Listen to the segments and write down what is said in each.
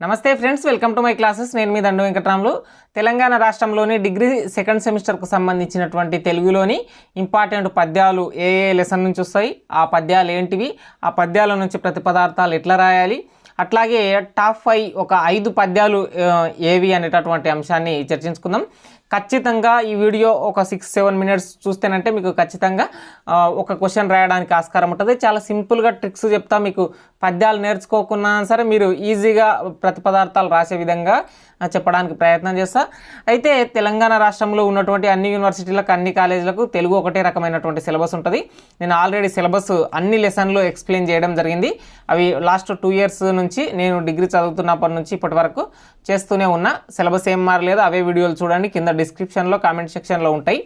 నమస్తే friends welcome to my classes. నేను మీ దండు వెంకట్రాములు. తెలంగాణ రాష్ట్రంలోని డిగ్రీ సెకండ్ సెమిస్టర్కు సంబంధించినటువంటి తెలుగులోని ఇంపార్టెంట్ పద్యాలు ఏ ఏ లెసన్ నుంచి వస్తాయి ఆ పద్యాలు ఏంటివి ఆ పద్యాల నుంచి ప్రతి పదార్థాలు ఎట్లా రాయాలి అట్లాగే టాప్ ఫైవ్ ఒక ఐదు పద్యాలు ఏవి అనేటటువంటి అంశాన్ని చర్చించుకుందాం. ఖచ్చితంగా ఈ వీడియో ఒక సిక్స్ సెవెన్ మినిట్స్ చూస్తేనంటే మీకు ఖచ్చితంగా ఒక క్వశ్చన్ రాయడానికి ఆస్కారం ఉంటుంది. చాలా సింపుల్గా ట్రిక్స్ చెప్తా మీకు పద్యాలు నేర్చుకోకున్నా సరే మీరు ఈజీగా ప్రతి పదార్థాలు రాసే విధంగా చెప్పడానికి ప్రయత్నం చేస్తా. అయితే తెలంగాణ రాష్ట్రంలో ఉన్నటువంటి అన్ని యూనివర్సిటీలకు అన్ని కాలేజీలకు తెలుగు ఒకటే రకమైనటువంటి సిలబస్ ఉంటుంది. నేను ఆల్రెడీ సిలబస్ అన్ని లెసన్లు ఎక్స్ప్లెయిన్ చేయడం జరిగింది. అవి లాస్ట్ టూ ఇయర్స్ నుంచి నేను డిగ్రీ చదువుతున్నప్పటి నుంచి ఇప్పటి వరకు చేస్తూనే ఉన్నా. సిలబస్ ఏం మారలేదు అవే వీడియోలు చూడండి కింద డిస్క్రిప్షన్లో కామెంట్ సెక్షన్లో ఉంటాయి.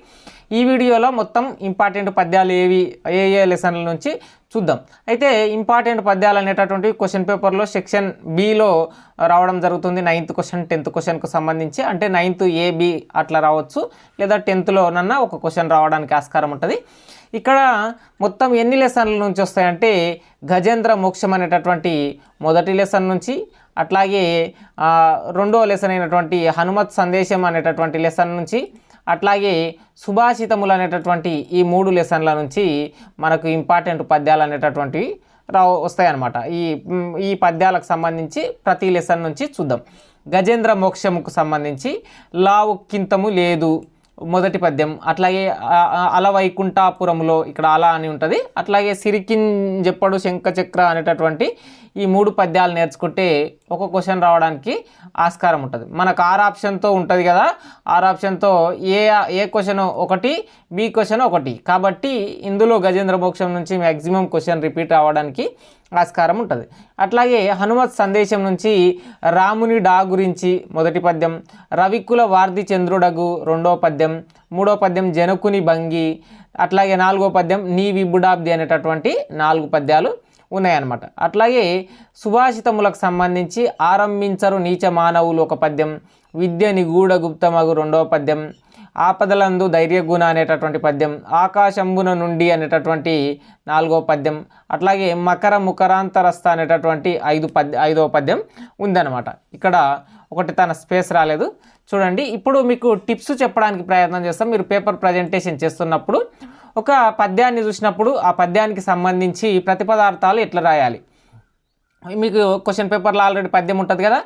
ఈ వీడియోలో మొత్తం ఇంపార్టెంట్ పద్యాలు ఏవి ఏ ఏ లెసన్ల నుంచి చూద్దాం. అయితే ఇంపార్టెంట్ పద్యాలు అనేటటువంటి క్వశ్చన్ పేపర్లో సెక్షన్ బిలో రావడం జరుగుతుంది. నైన్త్ క్వశ్చన్ టెన్త్ క్వశ్చన్కు సంబంధించి. అంటే నైన్త్ ఏ బి అట్లా రావచ్చు. లేదా టెన్త్లోనన్నా ఒక క్వశ్చన్ రావడానికి ఆస్కారం ఉంటుంది. ఇక్కడ మొత్తం ఎన్ని లెసన్ల నుంచి వస్తాయంటే గజేంద్ర మోక్షం అనేటటువంటి మొదటి లెసన్ నుంచి అట్లాగే రెండో లెసన్ అయినటువంటి హనుమత్ సందేశం అనేటటువంటి లెసన్ నుంచి అట్లాగే సుభాషితములు అనేటటువంటి ఈ మూడు లెసన్ల నుంచి మనకు ఇంపార్టెంట్ పద్యాలు అనేటటువంటివి రా వస్తాయన్నమాట. ఈ ఈ పద్యాలకు సంబంధించి ప్రతి లెసన్ నుంచి చూద్దాం. గజేంద్ర మోక్షముకు సంబంధించి లావు కింతము లేదు. మొదటి పద్యం. అట్లాగే అల వైకుంఠాపురంలో ఇక్కడ అల అని ఉంటుంది. అట్లాగే సిరికిన్ చెప్పడు శంఖచక్ర అనేటటువంటి ఈ మూడు పద్యాలు నేర్చుకుంటే ఒక క్వశ్చన్ రావడానికి ఆస్కారం ఉంటుంది. మనకు ఆర్ ఆప్షన్తో ఉంటుంది కదా. ఆర్ ఆప్షన్తో ఏ ఏ క్వశ్చన్ ఒకటి బి క్వశ్చన్ ఒకటి. కాబట్టి ఇందులో గజేంద్ర మోక్షం నుంచి మ్యాక్సిమం క్వశ్చన్ రిపీట్ అవ్వడానికి ఆస్కారం ఉంటుంది. అట్లాగే హనుమత్ సందేశం నుంచి రాముని డా గురించి మొదటి పద్యం రవికుల వార్ధి చంద్రుడగు రెండో పద్యం మూడో పద్యం జనకుని భంగి అట్లాగే నాలుగో పద్యం నీ విబుడాబ్ది అనేటటువంటి నాలుగు పద్యాలు ఉన్నాయన్నమాట. అట్లాగే సుభాషితములకు సంబంధించి ఆరంభించరు నీచ మానవులు ఒక పద్యం విద్య నిగూఢ గుప్తమగు రెండవ పద్యం ఆపదలందు ధైర్యగుణ అనేటటువంటి పద్యం ఆకాశంబున నుండి అనేటటువంటి నాలుగో పద్యం అట్లాగే మకర ముకరాంతరస్థ అనేటటువంటి ఐదు పద్య ఐదవ పద్యం ఉందన్నమాట. ఇక్కడ ఒకటి తన స్పేస్ రాలేదు. చూడండి ఇప్పుడు మీకు టిప్స్ చెప్పడానికి ప్రయత్నం చేస్తాం. మీరు పేపర్ ప్రజెంటేషన్ చేస్తున్నప్పుడు ఒక పద్యాన్ని చూసినప్పుడు ఆ పద్యానికి సంబంధించి ప్రతిపదార్థాలు ఎట్లా రాయాలి? మీకు క్వశ్చన్ పేపర్లో ఆల్రెడీ పద్యం ఉంటుంది కదా?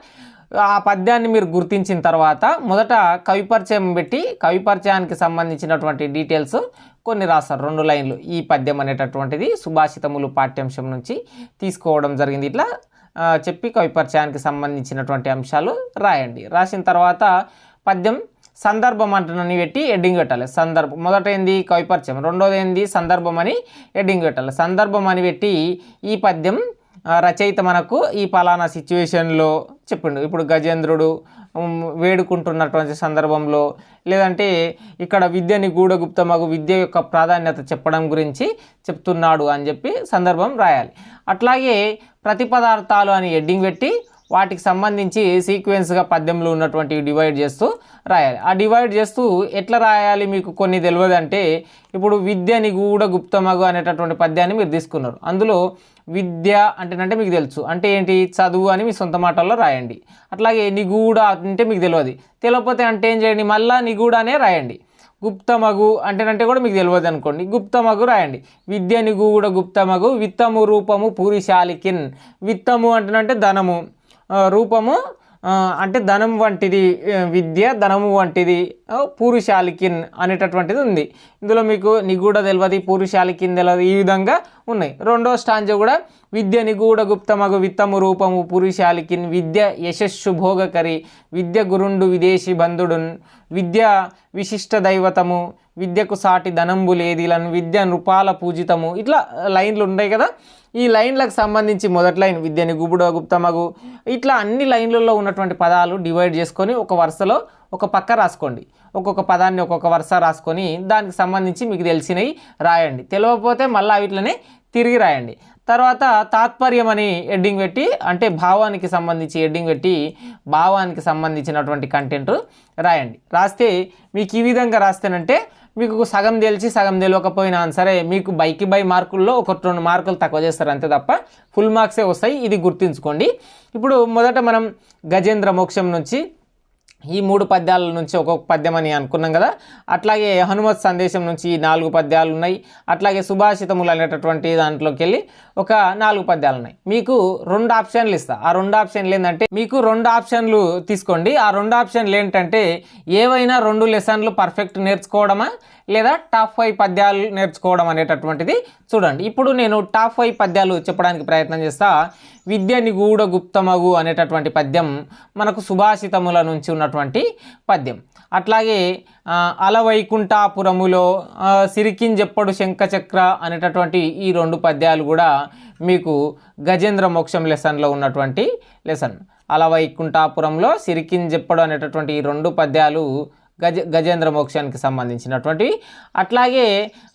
ఆ పద్యాన్ని మీరు గుర్తించిన తర్వాత మొదట కవి పరిచయం పెట్టి కవి పరిచయానికి సంబంధించినటువంటి డీటెయిల్స్ కొన్ని రాస్తారు. రెండు లైన్లు. ఈ పద్యం అనేటటువంటిది సుభాషితములు పాఠ్యాంశం నుంచి తీసుకోవడం జరిగింది. ఇట్లా చెప్పి కవి పరిచయానికి సంబంధించినటువంటి అంశాలు రాయండి. రాసిన తర్వాత పద్యం సందర్భం అంటున్నని పెట్టి ఎడ్డింగ్ పెట్టాలి. సందర్భం మొదట ఏంది? కవిపరిచయం రెండోది ఏంది? సందర్భం అని ఎడ్డింగ్ పెట్టాలి. సందర్భం అని పెట్టి ఈ పద్యం రచయిత మనకు ఈ పలానా సిచ్యువేషన్లో చెప్పిండు. ఇప్పుడు గజేంద్రుడు వేడుకుంటున్నటువంటి సందర్భంలో లేదంటే ఇక్కడ విద్యని గూఢగుప్తమగు విద్య యొక్క ప్రాధాన్యత చెప్పడం గురించి చెప్తున్నాడు అని చెప్పి సందర్భం రాయాలి. అట్లాగే ప్రతిపదార్థాలు అని ఎడ్డింగ్ పెట్టి వాటికి సంబంధించి సీక్వెన్స్గా పద్యంలో ఉన్నటువంటివి డివైడ్ చేస్తూ రాయాలి. ఆ డివైడ్ చేస్తూ ఎట్లా రాయాలి మీకు కొన్ని తెలియదు అంటే ఇప్పుడు విద్య నిగూఢ గుప్తమగు అనేటటువంటి పద్యాన్ని మీరు తీసుకున్నారు. అందులో విద్య అంటేనంటే మీకు తెలుసు. అంటే ఏంటి? చదువు అని మీ సొంత మాటల్లో రాయండి. అట్లాగే నిగూఢ అంటే మీకు తెలియదు. తెలియకపోతే అంటే ఏం చేయండి? మళ్ళీ నిగూఢ అనే రాయండి. గుప్తమగు అంటేనంటే కూడా మీకు తెలియదు అనుకోండి. గుప్తమగు రాయండి. విద్య నిగూఢ గుప్తమగు విత్తము రూపము పూరిశాలికిన్. విత్తము అంటేనంటే ధనము. రూపము అంటే ధనం వంటిది విద్య ధనము వంటిది ఆ, పూరుషాలికిన్ అనేటటువంటిది ఉంది. ఇందులో మీకు నిగూఢ తెలియదు పూరుషాలికిన్ తెలియదు ఈ విధంగా ఉన్నాయి. రెండో స్టాంజ కూడా విద్య నిగూఢ గుప్తమగు విత్తము రూపము పురుషాలికిన్ విద్య యశస్సు భోగకరి విద్య గురుండు విదేశీ బంధుడున్ విద్య విశిష్ట దైవతము విద్యకు సాటి ధనంబు లేదిలను విద్య నృపాల పూజితము ఇట్లా లైన్లు ఉన్నాయి కదా. ఈ లైన్లకు సంబంధించి మొదటి లైన్ విద్యని గుబుడ గుప్తమగు ఇట్లా అన్ని లైన్లలో ఉన్నటువంటి పదాలు డివైడ్ చేసుకొని ఒక వరుసలో ఒక పక్క రాసుకోండి. ఒక్కొక్క పదాన్ని ఒక్కొక్క వరుస రాసుకొని దానికి సంబంధించి మీకు తెలిసినవి రాయండి. తెలియకపోతే మళ్ళీ వీటిలోనే తిరిగి రాయండి. తర్వాత తాత్పర్యం అని ఎడ్డింగ్ పెట్టి అంటే భావానికి సంబంధించి ఎడ్డింగ్ పెట్టి భావానికి సంబంధించినటువంటి కంటెంట్ రాయండి. రాస్తే మీకు ఈ విధంగా రాస్తేనంటే మీకు సగం తెలిసి సగం తెలియకపోయినా సరే మీకు బైకి బై మార్కుల్లో ఒక రెండు మార్కులు తక్కువ చేస్తారు అంతే తప్ప ఫుల్ మార్క్సే వస్తాయి. ఇది గుర్తుంచుకోండి. ఇప్పుడు మొదట మనం గజేంద్ర మోక్షం నుంచి ఈ మూడు పద్యాల నుంచి ఒక్కొక్క పద్యం అని అనుకున్నాం కదా. అట్లాగే హనుమత్ సందేశం నుంచి నాలుగు పద్యాలు ఉన్నాయి. అట్లాగే సుభాషితములు అనేటటువంటి దాంట్లోకి వెళ్ళి ఒక నాలుగు పద్యాలు ఉన్నాయి. మీకు రెండు ఆప్షన్లు ఇస్తా. ఆ రెండు ఆప్షన్లు ఏంటంటే మీకు రెండు ఆప్షన్లు తీసుకోండి. ఆ రెండు ఆప్షన్లు ఏంటంటే ఏవైనా రెండు లెసన్లు పర్ఫెక్ట్ నేర్చుకోవడమా? లేదా టాప్ ఫైవ్ పద్యాలు నేర్చుకోవడం అనేటటువంటిది చూడండి. ఇప్పుడు నేను టాప్ ఫైవ్ పద్యాలు చెప్పడానికి ప్రయత్నం చేస్తా. విద్య నిగూఢ గుప్తమగు అనేటటువంటి పద్యం మనకు సుభాషితముల నుంచి ఉన్నటువంటి పద్యం. అట్లాగే అలవైకుంఠాపురములో సిరికింజెప్పడు శంఖచక్ర అనేటటువంటి ఈ రెండు పద్యాలు కూడా మీకు గజేంద్ర మోక్షం లెసన్లో ఉన్నటువంటి లెసన్. అలవైకుంఠాపురంలో సిరికింజెప్పడు అనేటటువంటి ఈ రెండు పద్యాలు గజ గజేంద్ర మోక్షానికి సంబంధించినటువంటివి. అట్లాగే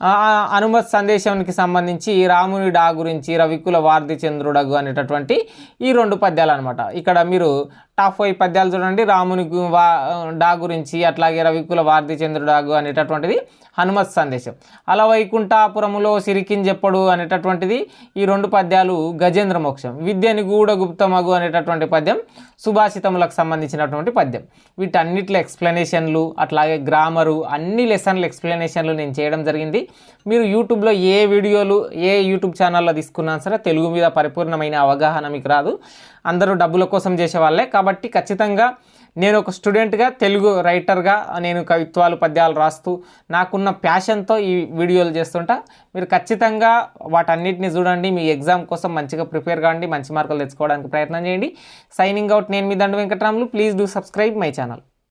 ఆ, హనుమత్ సందేశానికి సంబంధించి రాముని డా గురించి రవికుల వార్ధి చంద్రుడగు అనేటటువంటి ఈ రెండు పద్యాలు అనమాట ఇక్కడ మీరు టాప్ ఫైవ్ పద్యాలు చూడండి. రాముని వా డా గురించి అట్లాగే రవికుల వారధి చంద్రుడాగు అనేటటువంటిది హనుమత్ సందేశం. అలా వైకుంఠాపురములో సిరికింజెప్పడు అనేటటువంటిది ఈ రెండు పద్యాలు గజేంద్ర మోక్షం విద్యని గూఢ గుప్తమగు అనేటటువంటి పద్యం సుభాషితములకు సంబంధించినటువంటి పద్యం. వీటన్నిటిలో ఎక్స్ప్లెనేషన్లు అట్లాగే గ్రామరు అన్ని లెసన్లు ఎక్స్ప్లెనేషన్లు నేను చేయడం జరిగింది. మీరు యూట్యూబ్లో ఏ వీడియోలు ఏ యూట్యూబ్ ఛానల్లో తీసుకున్నా సరే తెలుగు మీద పరిపూర్ణమైన అవగాహన మీకు రాదు. అందరూ డబ్బుల కోసం చేసేవాళ్ళే కాబట్టి ఖచ్చితంగా నేను ఒక స్టూడెంట్గా తెలుగు రైటర్గా నేను కవిత్వాలు పద్యాలు రాస్తూ నాకున్న ప్యాషన్తో ఈ వీడియోలు చేస్తుంటా. మీరు ఖచ్చితంగా వాటన్నిటిని చూడండి. మీ ఎగ్జామ్ కోసం మంచిగా ప్రిపేర్ కావండి మంచి మార్కులు తెచ్చుకోవడానికి ప్రయత్నం చేయండి. సైనింగ్ అవుట్ నేను మీ Dandu Venkataramulu. Please do subscribe my channel.